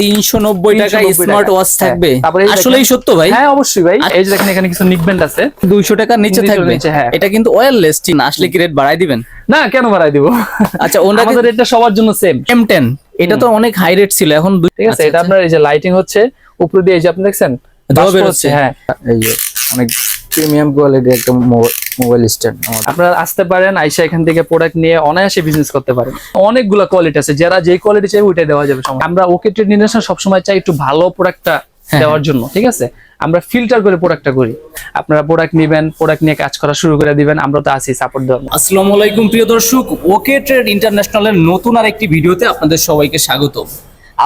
তিনশো নব্বই টাকা স্মার্ট ওয়াচ থাকবে। হ্যাঁ, এই দেখেন- আসলেই সত্য ভাই? হ্যাঁ অবশ্যই ভাই। এই যে দেখেন এখানে কিছু নিকবেন্ড আছে। দুইশো টাকার নিচে থাকবে। হ্যাঁ। এটা কিন্তু ওয়্যারলেস ঠিক না? আসলে কি রেট বাড়াই দিবেন? না কেন বাড়াই দিব? আচ্ছা ওনাকে আমাদের এটা সবার জন্য সেম এম টেন এটা তো অনেক হাই রেট ছিল এখন ঠিক আছে আচ্ছা, এটা আপনার এই যে লাইটিং হচ্ছে উপরে দিয়ে এই যে আপনি দেখছেন ধোঁয়া বেরোচ্ছে। হ্যাঁ। এই যে অনেক প্রিমিয়াম কোয়ালিটির একটা মোবাইল স্ট্যান্ড আপনারা আসতে পারেন আইসা এখান থেকে প্রোডাক্ট নিয়ে অনায়াসে বিজনেস করতে পারেন। অনেকগুলো কোয়ালিটি আছে যারা যে কোয়ালিটি চাই ওইটাই দেওয়া যাবে আমরা ওকে ট্রেড ইন্টারন্যাশনাল সবসময় চাই একটু ভালো প্রোডাক্টটা হ্যাঁ, দেওয়ার জন্য ঠিক আছে? আমরা ফিল্টার করে প্রোডাক্টটা করি। আপনারা প্রোডাক্ট নেবেন প্রোডাক্ট নিয়ে কাজ করা শুরু করে দিবেন আমরা তো আছি সাপোর্ট দেওয়ার জন্য। আসসালামু আলাইকুম প্রিয় দর্শক। ওকে ট্রেড ইন্টারন্যাশনালের নতুন আর একটি ভিডিওতে আপনাদের সবাইকে স্বাগত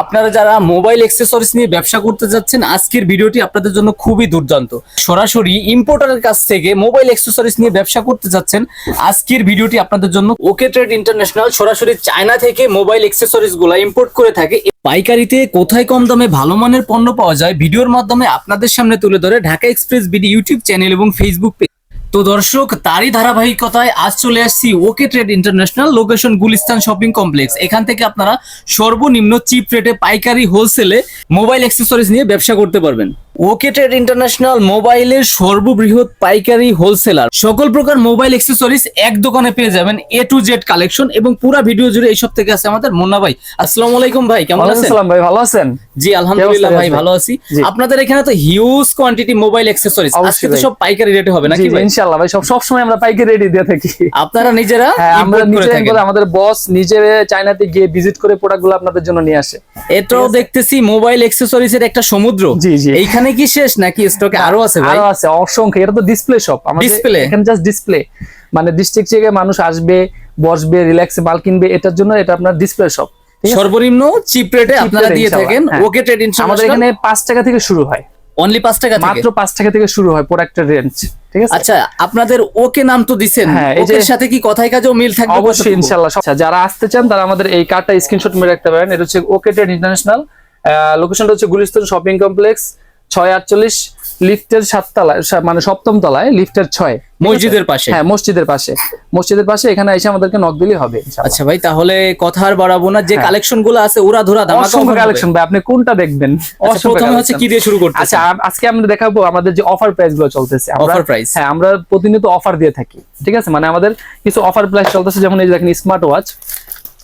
আপনারা যারা মোবাইল অ্যাক্সেসরিজ নিয়ে ব্যবসা করতে যাচ্ছেন, আজকের ভিডিওটি আপনাদের জন্য খুবই দুর্দান্ত। সরাসরি ইম্পোর্টারের কাছ থেকে মোবাইল অ্যাক্সেসরিজ নিয়ে ব্যবসা করতে যাচ্ছেন, আজকের ভিডিওটি আপনাদের জন্য ওকে ট্রেড ইন্টারন্যাশনাল, সরাসরি চায়না থেকে মোবাইল অ্যাক্সেসরিজগুলা ইম্পোর্ট করে থাকে। পাইকারিতে কোথায় কম দামে ভালো মানের পণ্য পাওয়া যায়, ভিডিওর মাধ্যমে আপনাদের সামনে তুলে ধরে Dhaka express BD YouTube channel এবং ফেসবুক পেজ তো দর্শক, তারই ধারাবাহিকতায় আজ চলে আসছি okay trade international location Gulistan shopping complex এখান থেকে আপনারা সর্বনিম্ন চিপ রেটে পাইকারি হোলসেলে মোবাইল অ্যাক্সেসরিজ নিয়ে ব্যবসা করতে পারবেন। ওকে ট্রেড ইন্টারন্যাশনাল মোবাইলের সর্ববৃহৎ পাইকারি হোলসেলার সকল প্রকার মোবাইল অ্যাক্সেসরিজ এক দোকানে পেয়ে যাবেন এ টু জেড কালেকশন এবং পুরো ভিডিও জুড়ে এইসব থেকে আছে আমাদের মুন্না ভাই। আসসালামু আলাইকুম ভাই কেমন আছেন? আসসালাম ভাই ভালো আছেন? জি আলহামদুলিল্লাহ ভাই ভালো আছি। আপনাদের এখানে তো হিউজ কোয়ান্টিটি মোবাইল অ্যাক্সেসরিজ আজকে তো সব পাইকারি রেটে হবে নাকি ভাই? ইনশাআল্লাহ ভাই সব সবসময় আমরা পাইকারি রেডি দিয়ে থাকি। আপনারা নিজেরা হ্যাঁ আমরা করে আমাদের বস নিজে চায়নাতে গিয়ে ভিজিট করে প্রোডাক্টগুলো আপনাদের জন্য নিয়ে আসে। এটাও দেখতেছি মোবাইল অ্যাক্সেসরিজ এর একটা সমুদ্র। জি, জি। এইখানে কি শেষ নাকি স্টকে আরও আছে ভাই? আরও আছে অসংখ্য। এটা তো ডিসপ্লে শপ আমাদের Display? এখানে জাস্ট ডিসপ্লে মানে ডিস্ট্রিক্ট থেকে মানুষ আসবে বসবে রিল্যাক্সে মাল কিনবে এটার জন্য এটা আপনার ডিসপ্লে শপ সর্বনিম্ন চিপ রেটে আপনারা দিয়ে থাকেন। হ্যাঁ। ওকে ট্রেড ইন আমাদের এখানে পাঁচ টাকা থেকে শুরু হয়। অনলি 5 টাকা থেকে? মাত্র পাঁচ টাকা থেকে শুরু হয় প্রোডাক্টের রেঞ্জ ঠিক আছে? আচ্ছা আপনাদের ওকে নাম তো হ্যাঁ, এই ওকের সাথে কি কথাই কাজেও মিল থাকবে অবশ্যই কতটুকু? ইনশাল্লাহ। আচ্ছা যারা আসতে চান তারা আমাদের এই কার্ডটা স্ক্রিনশট মেরে রাখতে পারেন। এটা হচ্ছে ওকে ট্রেড ইন্টারন্যাশনাল লোকেশনটা হচ্ছে গুলিস্তান শপিং কমপ্লেক্স ছয় আটচল্লিশ লিফটের সাততলায় সা- মানে সপ্তম তলায় লিফটের ছয়। মসজিদের পাশে? হ্যাঁ মসজিদের পাশে। মসজিদের পাশে এখানে এসে আমাদেরকে নক দিলেই হবে আচ্ছা ভাই তাহলে কথা আর বাড়াবো না। যে হ্যাঁ। কালেকশনগুলো আছে ওরা ধরা ধামাকা। কালেকশন ভাই আপনি কোনটা দেখবেন? আচ্ছা, প্রথমে হচ্ছে কি দিয়ে শুরু করতে আচ্ছা আজকে আমরা দেখাবো আমাদের যে অফার প্রাইসগুলো চলতেছে। Offer price? হ্যাঁ আমরা প্রতিনিয়ত অফার দিয়ে থাকি ঠিক আছে? মানে আমাদের কিছু অফার প্রাইস চলতেছে যেমন এই দেখেন স্মার্ট ওয়াচ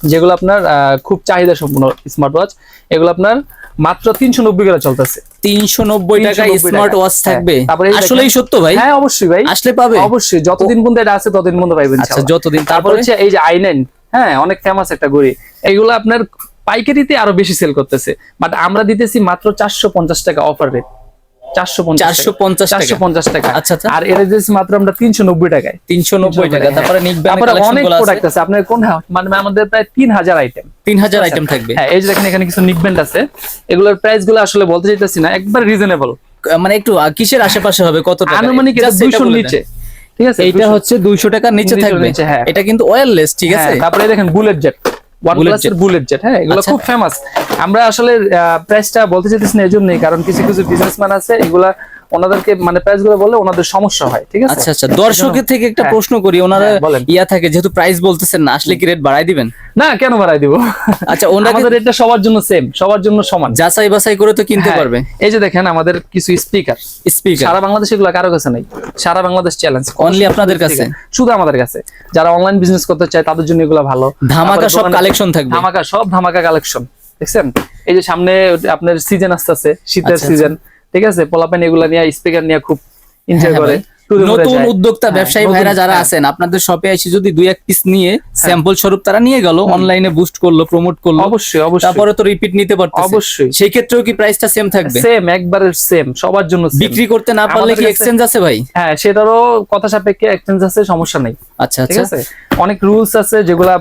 যেগুলো আপনার খুব চাহিদা সম্পূর্ণ স্মার্ট ওয়াচ এগুলো আপনার মাত্র তিনশো নব্বই করে চলতেছে। তিনশো নব্বই টাকা স্মার্ট ওয়াচ থাকবে। হ্যাঁ, আসলেই সত্য ভাই? হ্যাঁ অবশ্যই ভাই। আসলে পাবে? অবশ্যই। যতদিন পর্যন্ত এটা আছে ততদিন পর্যন্ত পাইবেন আচ্ছা যতদিন তারপর তারপরে? হচ্ছে এই যে আই নাইন হ্যাঁ অনেক ফেমাস একটা ঘড়ি। এইগুলো আপনার পাইকারিতে আরও বেশি সেল করতেছে। বাট আমরা দিতেছি মাত্র চারশো পঞ্চাশ টাকা অফার রেট চারশো পঞ্চাশ টাকা। চারশো পঞ্চাশ টাকা? আচ্ছা, আচ্ছা। আর এটা দিতেছি মাত্র আমরা তিনশো নব্বই টাকায়। তিনশো নব্বই টাকা। হ্যাঁ। তারপরে অনেক প্রোডাক্ট আছে? আপনার কোন মানে আমাদের প্রায় তিন হাজার আইটেম তিন হাজার আইটেম থাকবে। হ্যাঁ এই যে দেখেন এখানে কিছু আছে। এগুলোর প্রাইসগুলো আসলে বলতে চাইতেছি না একবার রিজনেবল মানে একটু কিসের আশেপাশে হবে? কত টাকা? আনুমানিক এটা দুইশোর নিচে। ঠিক আছে? হচ্ছে দুইশো টাকার নিচে থাকবে। হ্যাঁ। এটা কিন্তু ওয়্যারলেস ঠিক আছে? হ্যাঁ, তারপরে দেখেন বুলেট জেট বুলেট জেট হ্যাঁ এগুলো আচ্ছা। খুব ফেমাস আমরা আসলে প্রাইসটা বলতে চাইতেছি না এজন্যই কারণ কিছু কিছু বিজনেসম্যান আছে এগুলা ওনাদেরকে মানে প্রাইসগুলো বললে ওনাদের সমস্যা হয় ঠিক আছে? আচ্ছা আচ্ছা। দর্শকের থেকে একটা হ্যাঁ। প্রশ্ন করি ওনারা হ্যাঁ, ইয়া থাকে যেহেতু প্রাইস বলতেছেন না আসলে কি রেট বাড়াই দিবেন? না কেন বাড়াই দিব? আচ্ছা আমাদের এটা সবার জন্য সেম সবার জন্য সমান। যাচাই বাছাই করে তো কিনতে হ্যাঁ, পারবে। এই যে দেখেন আমাদের কিছু স্পিকার স্পিকার সারা বাংলাদেশ এগুলো কারও কাছে নাই। সারা বাংলাদেশ চ্যালেঞ্জ অনলি আপনাদের কাছে? শুধু আমাদের কাছে। যারা অনলাইন বিজনেস করতে চায় তাদের জন্য এগুলো ভালো। ধামাকা সব কালেকশন থাকবে। ধামাকা সব ধামাকা কালেকশন দেখছেন? এই যে সামনে আপনার সিজন আসতেছে শীতের আচ্ছা, সিজন ঠিক আছে? পোলাপেন এগুলা নিয়ে স্পিকার নিয়ে খুব এনজয় হ্যাঁ করে। নতুন উদ্যোক্তা হ্যাঁ, ব্যবসায়ী ভাইরা যারা হ্যাঁ। আছেন আপনাদের শপে এসে যদি দুই এক পিস নিয়ে স্যাম্পল স্বরূপ তারা নিয়ে গেল অনলাইনে বুস্ট করল প্রমোট করল অবশ্যই অবশ্যই। তারপরে তো রিপিট নিতে পারতেছে। অবশ্যই। সেই ক্ষেত্রেও কি প্রাইসটা সেম থাকবে? সেম একবারে সেম সবার জন্য। বিক্রি করতে না পারলে কি এক্সচেঞ্জ আছে ভাই? হ্যাঁ সেটারও কথা সাপেক্ষে এক্সচেঞ্জ আছে সমস্যা নেই। আচ্ছা ঠিক আচ্ছা। আছে? অনেক রুলস আছে যেগুলা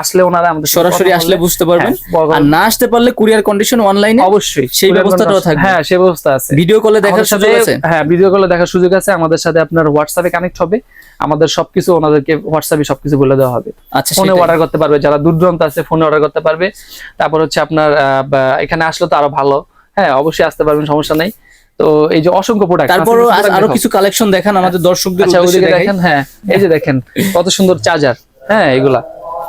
আসলে ওনারা আমাদের সরাসরি আসলে বুঝতে পারবেন। হ্যাঁ, আর না আসতে পারলে কুরিয়ার কন্ডিশন অনলাইনে অবশ্যই। সেই ব্যবস্থাটাও থাকবে। হ্যাঁ সেই ব্যবস্থা আছে। ভিডিও কলে দেখার সুযোগ আছে? হ্যাঁ ভিডিও কলে দেখার সুযোগ আছে। আমাদের সাথে আপনার হোয়াটসঅ্যাপে কানেক্ট হবে আমাদের সবকিছু ওনাদেরকে হোয়াটসঅ্যাপে সবকিছু বলে দেওয়া হবে। আচ্ছা ফোনে অর্ডার করতে পারবে যারা দূর দূরান্ত আছে ফোনে অর্ডার করতে পারবে। তারপর হচ্ছে আপনার এখানে আসলে তো আরও ভালো। হ্যাঁ অবশ্যই আসতে পারবেন সমস্যা নাই। তো এই যে অসংখ্য প্রোডাক্ট তারপর আরও কিছু কালেকশন দেখান আমাদের দর্শকদের আচ্ছা উদ্দেশ্যে ওদিকে দেখেন হ্যাঁ এই যে দেখেন কত সুন্দর চার্জার। হ্যাঁ এগুলা।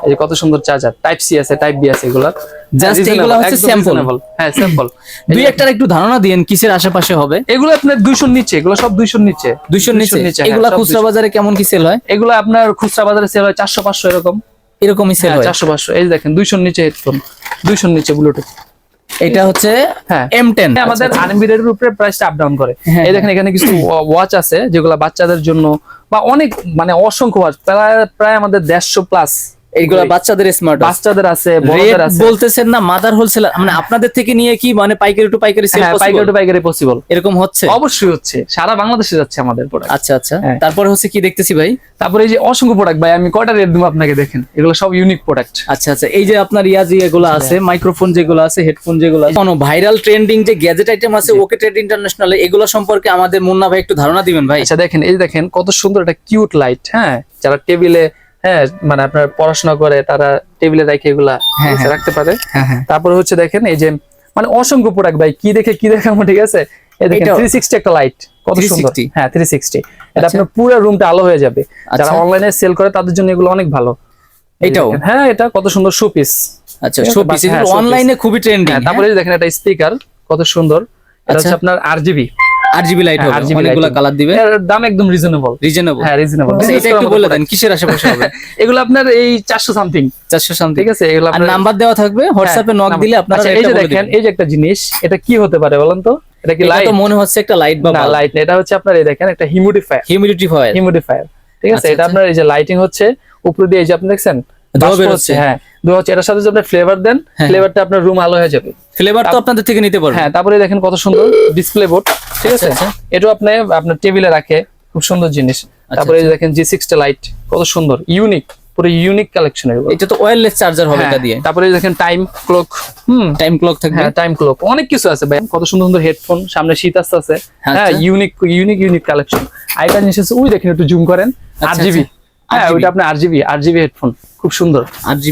এই কত সুন্দর চার্জার টাইপ সি আছে টাইপ বি আছে এগুলা। Reasonable, এগুলা হচ্ছে reasonable। হ্যাঁ স্যাম্পল দুই একটার একটু ধারণা দিয়েন কিসের আশেপাশে হবে? এগুলো আপনার দুইশোর নিচে এগুলো সব দুইশোর নিচে। দুইশোর নিচে? হ্যাঁ, এগুলা খুচরা বাজারে কেমন কি সেল হয়? এগুলো আপনার খুচরা বাজারে সেল হয় চারশো পাঁচশো এরকম। এরকমই সেল হ্যাঁ হয়? চারশো পাঁচশো। এই যে দেখেন দুইশোর নিচে হেডফোন দুইশোর নিচে ব্লুটুথ এটা হচ্ছে হ্যাঁ। এম টেন আমাদের আনলিমিটেড এর উপরে প্রাইসটা আপ ডাউন করে। হ্যাঁ, এই দেখেন এখানে কিছু ওয়াচ আছে যেগুলো বাচ্চাদের জন্য বা অনেক মানে অসংখ্য ওয়াচ প্রায় প্রায় আমাদের দেড়শো প্লাস এইগুলা বাচ্চাদের স্মার্ট বাচ্চাদের আছে বড়দের আছে। বলতেছেন না মাদার হোলসেলার মানে আপনাদের থেকে নিয়ে কি মানে পাইকারি টু পাইকারি সেল হ্যাঁ পাইকারি টু পাইকারি পসিবল এরকম হচ্ছে? অবশ্যই হচ্ছে। সারা বাংলাদেশে যাচ্ছে আমাদের প্রোডাক্ট আচ্ছা আচ্ছা। হ্যাঁ। তারপরে হচ্ছে কি দেখতেছি ভাই? তারপরে এই যে অসংখ্য প্রোডাক্ট ভাই আমি কয়টা রেট দেবো আপনাকে দেখেন? এগুলো সব ইউনিক প্রোডাক্ট আচ্ছা আচ্ছা। এই যে আপনার ইয়াজি এগুলো আছে মাইক্রোফোন যেগুলো আছে হেডফোন যেগুলো আছে কোনো ভাইরাল ট্রেন্ডিং যে গ্যাজেট আইটেম আছে ওকে ট্রেড ইন্টারন্যাশনাল এগুলো সম্পর্কে আমাদের মুন্না ভাই একটু ধারণা দিবেন ভাই। আচ্ছা দেখেন এই যে দেখেন কত সুন্দর একটা কিউট লাইট হ্যাঁ? যারা টেবিলে হ্যাঁ মানে আপনার পড়াশোনা করে তারা টেবিলে রেখে এগুলা হ্যাঁ, হ্যাঁ। রাখতে পারে। হ্যাঁ তারপরে হচ্ছে দেখেন এই যে মানে অসংখ্য প্রোডাক্ট ভাই কি দেখে কি দেখাবো ঠিক আছে? এই দেখেন একটা লাইট কত সুন্দর। হ্যাঁ থ্রি সিক্সটি এটা আচ্ছা। আপনার পুরো রুমটা আলো হয়ে যাবে। যারা আচ্ছা। অনলাইনে সেল করে তাদের জন্য এগুলো অনেক ভালো। এটাও? হ্যাঁ এটা কত সুন্দর শো পিস আচ্ছা ঠিক আছে, শোপিস অনলাইনে খুবই ট্রেন্ডিং তারপরে দেখেন এটা স্পিকার কত সুন্দর। এটা আচ্ছা। হচ্ছে আপনার R G B R G B light হ্যাঁ, হবে অনেকগুলো কালার দিবে। দাম একদম রিজনেবল রিজনেবল হ্যাঁ রিজনেবল এটা একটু বলে দেন কিসের আশেপাশে হবে? এগুলো আপনার এই চারশো সামথিং চারশো সামথিং ঠিক আছে এগুলো আপনার নাম্বার দেওয়া থাকবে হোয়াটসঅ্যাপে নক দিলে আপনারা আচ্ছা, এই যে দেখেন এই যে একটা জিনিস এটা কি হতে পারে বলেন তো? এটা কি লাইট তো মনে হচ্ছে একটা লাইট বা না লাইট এটা হচ্ছে আপনার এই দেখেন একটা হিউমিডিফায়ার হিউমিডিটি ফয়েল হিউমিডিফায়ার ঠিক আছে আচ্ছা, এটা আচ্ছা। আপনার এই যে লাইটিং হচ্ছে উপরে দিয়ে এই যে আপনি দেখছেন হ্যাঁ। ধোঁয়া হচ্ছে। এটার সাথে যদি আপনি ফ্লেভার দেন হ্যাঁ। ফ্লেভারটা আপনার রুম আলো হয়ে যাবে। ফ্লেভার তো আপনাদের থেকে নিতে পারবেন হ্যাঁ তারপরে দেখেন কত সুন্দর ডিসপ্লে বোর্ড ঠিক আছে? আচ্ছা, এটাও আপনি আপনার টেবিলে রাখে খুব সুন্দর জিনিস। তারপরে দেখেন জি সিক্সটা লাইট কত সুন্দর ইউনিক পুরো ইউনিক কালেকশন এগুলো। এটা তো ওয়্যারলেস চার্জার হবে হ্যাঁ, এটা দিয়ে। তারপরে দেখেন টাইম ক্লক হুম। টাইম ক্লক থাকবে। হ্যাঁ টাইম ক্লক অনেক কিছু আছে ভাই। কত সুন্দর সুন্দর হেডফোন সামনে শীত আসতে আছে আচ্ছা। হ্যাঁ ইউনিক ইউনিক ইউনিক কালেকশন আরেকটা জিনিস আছে ওই দেখেন একটু জুম করেন আচ্ছা, আট জিবি হ্যাঁ ওইটা আপনার আরজিবি আরজিবি জিবি হেডফোন খুব সুন্দর।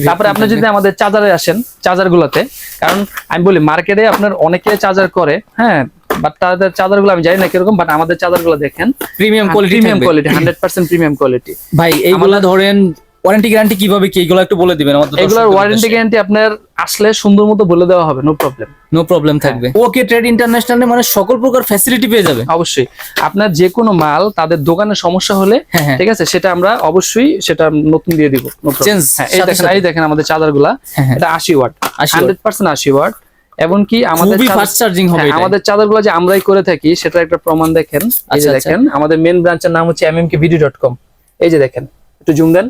তারপরে আপনি যদি আমাদের চার্জারে আসেন চার্জার গুলোতে কারণ আমি বলি মার্কেটে আপনার অনেকে চার্জার করে হ্যাঁ বাট তাদের চার্জারগুলো আমি জানি না কীরকম বাট আমাদের চার্জারগুলো দেখেন premium quality premium quality hundred percent premium quality ভাই এইগুলা ধরেন ওয়ারেন্টি গ্যারান্টি কীভাবে কি এগুলো একটু বলে দিবেন আমাদের এগুলোর ওয়ারেন্টি গ্যারান্টি আপনার আসলে সুন্দর মতো বলে দেওয়া হবে নো প্রবলেম নো প্রবলেম থাকবে। ওকে ট্রেড ইন্টারন্যাশনালে মানে সকল প্রকার ফ্যাসিলিটি পেয়ে যাবে। অবশ্যই। আপনার যে কোনো মাল তাদের দোকানে সমস্যা হলে হ্যাঁ, হ্যাঁ। ঠিক আছে সেটা আমরা অবশ্যই সেটা নতুন দিয়ে দিব চেঞ্জ হ্যাঁ, এই দেখেন এই দেখেন আমাদের চার্জারগুলা হ্যাঁ। এটা আশি ওয়াট 80 watt। হান্ড্রেড পার্সেন্ট আশি ওয়াট। এমনকি আমাদের ফাস্ট চার্জিং হবে আমাদের চাদরগুলো যে আমরাই করে থাকি সেটার একটা প্রমাণ দেখেন। এই যে আচ্ছা, আচ্ছা। দেখেন আমাদের মেন ব্রাঞ্চের নাম হচ্ছে এমএমকে ভিডিও ডট কম এই যে দেখেন একটু জুম দেন।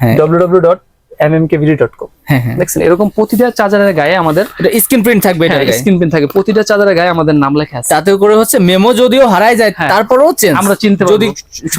ডব্লিউ ডব্লিউ ডট হ্যাঁ হ্যাঁ। দেখছেন এরকম প্রতিটা চার্জারের গায়ে আমাদের এটা স্ক্রিন প্রিন্ট থাকবে এটা স্ক্রিন থাকে। প্রতিটা চার্জারের গায়ে আমাদের নাম লেখা আছে। তাতে করে হচ্ছে মেমো যদিও হারায় যায় হ্যাঁ। তারপরেও চেঞ্জ আমরা চিনতে যদি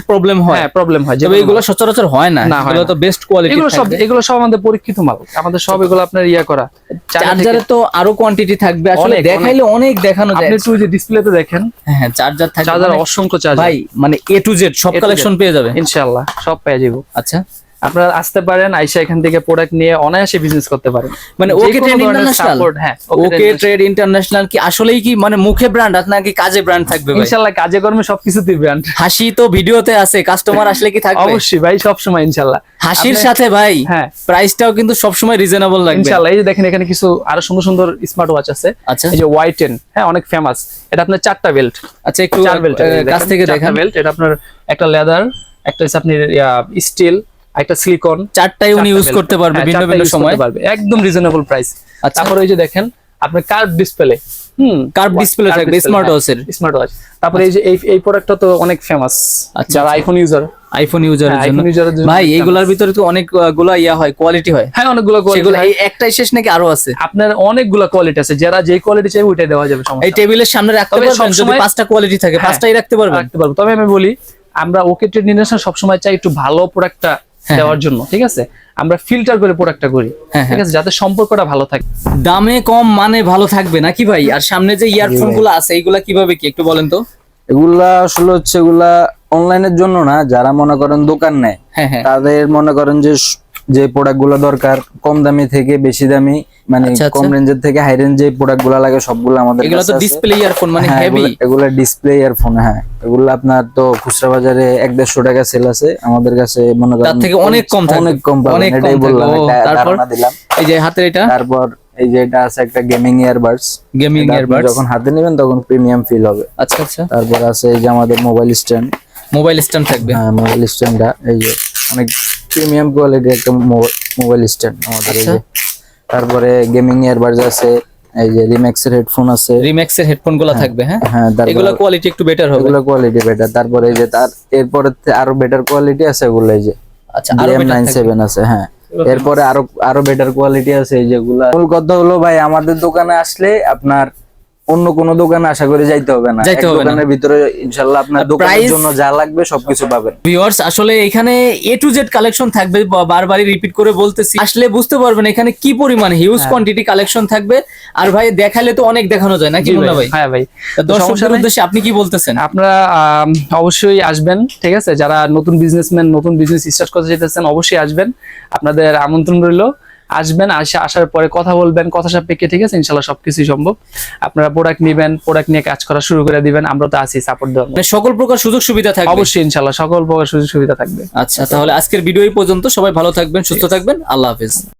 প্রবলেম হয়। হ্যাঁ প্রবলেম হয়। তবে যেগুলো এগুলো সচরাচর হয় না। না, হয় এগুলো তো বেস্ট কোয়ালিটি এগুলো সব এগুলো সব আমাদের পরীক্ষিত মাল। আমাদের সব এগুলো আপনার ইয়া করা। চার্জারে তো আরও কোয়ান্টিটি থাকবে। আসলে দেখাইলে অনেক। দেখানো যায়। আপনি একটু ওই যে ডিসপ্লেতে দেখেন। হ্যাঁ চার্জার থাকবে চার্জার মানে- অসংখ্য চার্জার ভাই মানে এ টু জেড সব। কালেকশন পেয়ে যাবে ইনশাআল্লাহ সব পেয়ে যাব। আচ্ছা। আপনারা আসতে পারেন আইসা এখান থেকে প্রোডাক্ট নিয়ে অনায়াসে বিজনেস করতে পারেন। মানে ওকে ট্রেড ইন্টারন্যাশনাল হ্যাঁ ওকে ট্রেড ইন্টারন্যাশনাল কি আসলেই কি মানে মুখে ব্র্যান্ড নাকি কাজে ব্র্যান্ড থাকবে ভাই? ইনশাআল্লাহ কাজে কর্মে সবকিছুতেই ব্র্যান্ড হাসি তো ভিডিওতে আছে কাস্টমার আসলে কি থাকবে? অবশ্যই ভাই সব সময় ইনশাআল্লাহ হাসির সাথে ভাই হ্যাঁ। প্রাইসটাও কিন্তু সবসময় রিজনেবল লাগবে। ইনশাআল্লাহ এই যে দেখেন এখানে কিছু আরও সুন্দর সুন্দর স্মার্ট ওয়াচ আছে। আচ্ছা। এই যে ওয়াই টেন হ্যাঁ অনেক ফেমাস এটা আপনার চারটা বেল্ট আচ্ছা একটু চার বেল্ট কাছ থেকে দেখেন। বেল্ট এটা আপনার একটা লেদার একটা হচ্ছে আপনি স্টিল একটা সিলিকন চারটাই উনি ইউজ করতে পারবে হ্যাঁ, ভিন্ন ভিন্ন সময়। পারবে একদম রিজনেবল প্রাইস আচ্ছা। তারপর ওই যে দেখেন আপনার কার্ভ ডিসপ্লে হুম কার্ভ ডিসপ্লে থাকবে, watch এর। স্মার্ট ওয়াচ তারপরে এই যে এই এই প্রোডাক্টটা তো অনেক ফেমাস আচ্ছা, যারা আচ্ছা। আইফোন ইউজার আইফোন ইউজারের জন্য। ভাই। এইগুলার ভিতরে তো অনেকগুলা ইয়া হয় কোয়ালিটি হয়। হ্যাঁ অনেকগুলো কোয়ালিটি এই একটাই শেষ নাকি আরও আছে? আপনার অনেকগুলো কোয়ালিটি আছে। যারা যে কোয়ালিটি চাই ওইটাই দেওয়া যাবে এই সমস্যা নেই। টেবিলের সামনে রাখতে পারবেন যদি পাঁচটা কোয়ালিটি থাকে হ্যাঁ। পাঁচটাই রাখতে পারবেন। রাখতে পারব। তবে আমি বলি আমরা ওকে ট্রেড ইন্ডাস্ট্রি সবসময় চাই একটু ভালো প্রোডাক্টটা দেওয়ার জন্য ঠিক আছে? আমরা ফিল্টার করে প্রোডাক্টটা করি হ্যাঁ, ঠিক আছে? যাতে সম্পর্কটা ভালো থাকে। দামে কম মানে ভালো থাকবে নাকি ভাই? আর সামনে যে ইয়ারফোনগুলো আছে এইগুলা কীভাবে কি একটু বলেন তো? এগুলা আসলে হচ্ছে এগুলা অনলাইনের জন্য না যারা মনে করেন দোকান নেয় হ্যাঁ হ্যাঁ। তাদের মনে করেন যে যে প্রোডাক্টগুলো দরকার কম দামি থেকে বেশি দামি মানে আচ্ছা, আচ্ছা। কম রেঞ্জের থেকে হাই রেঞ্জ যে প্রোডাক্টগুলো লাগে সবগুলো আমাদের এগুলো তো ডিসপ্লে ইয়ারফোন মানে হ্যাঁ, হেভি এগুলো- এগুলো ডিসপ্লে ইয়ারফোন হ্যাঁ। এগুলো আপনার তো খুচরা বাজারে এক দেড়শো টাকা সেল আছে। আমাদের কাছে মনে করেন তার থেকে অনেক কম থাকবে। অনেক কম পাবেন। এটাই বললাম এটা তারপর? ধারণা দিলাম। এই যে হাতের এটা? তারপর এই যে এটা আছে একটা গেমিং ইয়ারবাডস গেমিং ইয়ারবাডস যখন হাতে নেবেন তখন প্রিমিয়াম ফিল হবে। আচ্ছা আচ্ছা। তারপর আছে এই যে আমাদের মোবাইল স্ট্যান্ড মোবাইল স্ট্যান্ড থাকবে। হ্যাঁ মোবাইল স্ট্যান্ডটা এই যে অনেক প্রিমিয়াম কোয়ালিটির একটা মোবাইল স্ট্যান্ড আমাদের এই আচ্ছা। যে। তারপরে গেমিং ইয়ারবাডস আছে এই যে রিম্যাক্সের হেডফোন আছে। রিম্যাক্স এর হেডফোনগুলো থাকবে হ্যাঁ? হ্যাঁ এগুলো কোয়ালিটি একটু বেটার হবে। এগুলো কোয়ালিটি বেটার তারপরে এই যে তার এরপরে আরও বেটার কোয়ালিটি আছে এগুলো এই যে। আচ্ছা আরও নাইন সেভেন আছে হ্যাঁ। এরপরে আরও আরও বেটার কোয়ালিটি আছে এই যেগুলো। মূল কথা হলো ভাই আমাদের দোকানে আসলে আপনার অন্য কোন দোকানে আশা করে যাইতে হবে না। যাইতে হবে দোকানের ভিতরে ইনশাল্লাহ আপনার দোকানের জন্য যা লাগবে সবকিছু পাবেন। ভিউয়ার্স আসলে এখানে এ টু জেড কালেকশন থাকবে বারবারই রিপিট করে বলতেছি। আসলে বুঝতে পারবেন এখানে কি পরিমাণ হিউজ। কোয়ান্টিটি কালেকশন থাকবে। আর ভাই দেখালে তো অনেক দেখানো যায় নাকি মুন্না ভাই। হ্যাঁ ভাই। দর্শকদের উদ্দেশ্যে আপনি কি বলতেছেন? আপনারা অবশ্যই আসবেন ঠিক আছে? যারা নতুন বিজনেসম্যান নতুন বিজনেস স্টার্ট করতে চাইতেছেন অবশ্যই আসবেন। আপনাদের আমন্ত্রণ রইল। আসবেন আসে আসার পরে কথা বলবেন কথা সাপেক্ষে ঠিক আছে? ইনশাল্লাহ সবকিছুই সম্ভব। আপনারা প্রোডাক্ট নেবেন প্রোডাক্ট নিয়ে কাজ করা শুরু করে দিবেন আমরা তো আছি সাপোর্ট দেওয়ার মানে সকল প্রকার সুযোগ সুবিধা থাকবে। অবশ্যই ইনশাল্লাহ সকল প্রকার সুযোগ সুবিধা থাকবে। আচ্ছা তাহলে আজকের ভিডিও এই পর্যন্ত। সবাই ভালো থাকবেন সুস্থ থাকবেন। আল্লাহ হাফেজ।